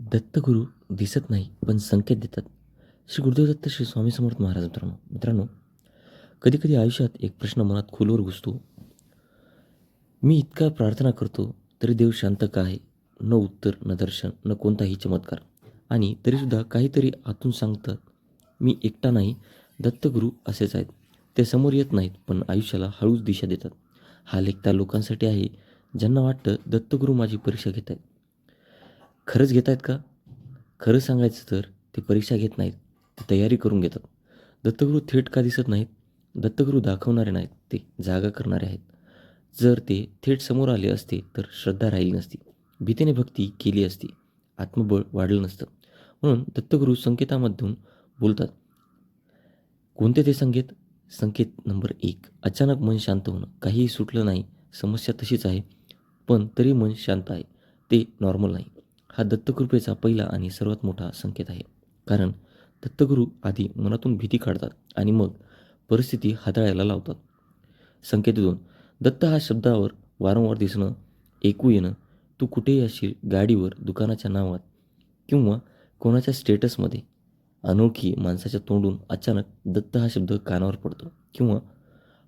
दत्तगुरू दिसत नाही पण संकेत देतात. श्री गुरुदेव दत्त श्री स्वामी समर्थ महाराज मित्रांनो मित्रांनो कधीकधी आयुष्यात एक प्रश्न मनात खोलवर घुसतो. मी इतका प्रार्थना करतो तरी देव शांत का आहे? न उत्तर न दर्शन न कोणताही चमत्कार. आणि तरीसुद्धा काहीतरी आतून सांगतात मी एकटा नाही दत्तगुरू असेच आहेत. ते समोर येत नाहीत पण आयुष्याला हळूच दिशा देतात. हा लेखता लोकांसाठी आहे ज्यांना वाटतं दत्तगुरू माझी परीक्षा घेत आहेत. खरंच घेत आहेत का? खरं सांगायचं तर ते परीक्षा घेत नाहीत ते तयारी करून घेतात. दत्तगुरू थेट का दिसत नाहीत? दत्तगुरू दाखवणारे नाहीत ते जागा करणारे आहेत. जर ते थेट समोर आले असते तर श्रद्धा राहिली नसती भीतीने भक्ती केली असती आत्मबळ वाढलं नसतं. म्हणून दत्तगुरू संकेतामधून बोलतात कोणते ते संकेत? संकेत नंबर एक. अचानक मन शांत होणं. काहीही सुटलं नाही. समस्या तशीच आहे पण तरी मन शांत आहे. ते नॉर्मल नाही. हा दत्तकृपेचा पहिला आणि सर्वात मोठा संकेत आहे. कारण दत्तगुरू आधी मनातून भीती काढतात आणि मग परिस्थिती हाताळायला लावतात. संकेत दोन दत्त हा शब्दावर वारंवार दिसणं ऐकू येणं तू कुठेही असशील गाडीवर दुकानाच्या नावात किंवा कोणाच्या स्टेटसमध्ये? अनोळखी माणसाच्या तोंडून अचानक दत्त हा शब्द कानावर पडतो किंवा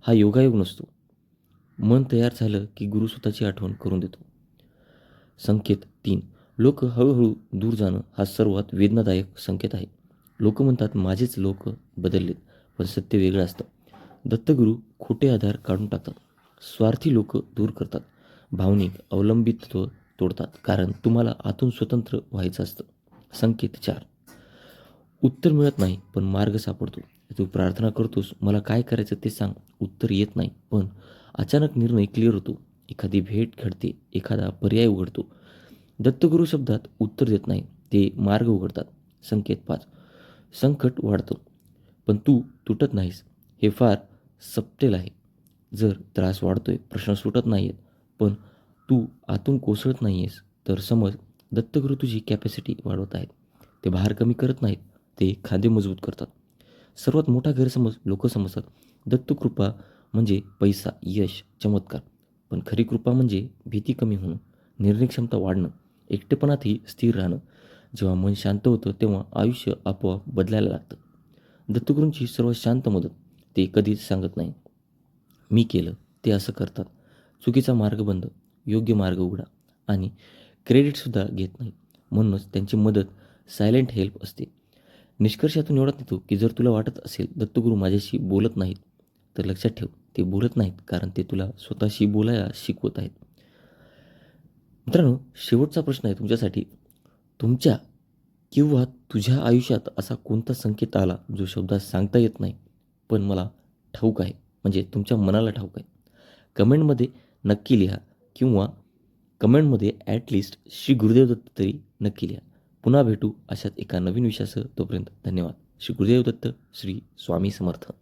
हा योगायोग नसतो. मन तयार झालं की गुरु स्वतःची आठवण करून देतो. संकेत तीन लोक हळूहळू दूर जाणं हा सर्वात वेदनादायक संकेत आहे. लोक म्हणतात माझेच लोक बदललेत पण सत्य वेगळं असतं. दत्तगुरू खोटे आधार काढून टाकतात. स्वार्थी लोक दूर करतात. भावनिक अवलंबित्व तोडतात कारण तुम्हाला आतून स्वतंत्र व्हायचं असतं. संकेत चार. उत्तर मिळत नाही पण मार्ग सापडतो. तू प्रार्थना करतोस मला काय करायचं ते सांग. उत्तर येत नाही पण अचानक निर्णय क्लिअर होतो. एखादी भेट घडते एखादा पर्याय उघडतो. दत्तगुरू शब्दात उत्तर देत नाही. ते मार्ग उघडतात. संकेत पाच. संकट वाढतं. पण तू तुटत नाहीस. हे फार सपटेल आहे. जर त्रास वाढतोय प्रश्न सुटत नाही आहेत पण तू आतून कोसळत नाही आहेस तर समज दत्तगुरू तुझी कॅपॅसिटी वाढवत आहेत. ते भार कमी करत नाहीत. ते खांदे मजबूत करतात. सर्वात मोठा गैरसमज लोक समजतात. दत्तकृपा म्हणजे पैसा यश चमत्कार. पण खरी कृपा म्हणजे भीती कमी होणं निर्णय क्षमता वाढणं. एकटेपणातही स्थिर राहणं. जेव्हा मन शांत होतं तेव्हा आयुष्य आपोआप बदलायला लागतं. दत्तगुरूंची सर्वात शांत मदत ते कधीच सांगत नाही. मी केलं ते असं करतात. चुकीचा मार्ग बंद योग्य मार्ग उघडा आणि क्रेडिटसुद्धा घेत नाहीत म्हणूनच त्यांची मदत सायलेंट हेल्प असते. निष्कर्षातून एवढाच येतो की जर तुला वाटत असेल दत्तगुरू माझ्याशी बोलत नाहीत तर लक्षात ठेव ते बोलत नाहीत कारण ते तुला स्वतःशी बोलायला शिकवत आहेत. मित्रांनो शेवटचा प्रश्न आहे तुमच्यासाठी. तुमच्या किंवा तुझ्या आयुष्यात असा कोणता संकेत आला जो शब्दात सांगता येत नाही पण मला ठाऊक आहे? म्हणजे तुमच्या मनाला ठाऊक आहे. कमेंटमध्ये नक्की लिहा किंवा कमेंटमध्ये ॲटलिस्ट श्री गुरुदेव दत्त तरी नक्की लिहा. पुन्हा भेटू अशाच एका नवीन विषयासह. तोपर्यंत धन्यवाद. श्री गुरुदेव दत्त श्री स्वामी समर्थ.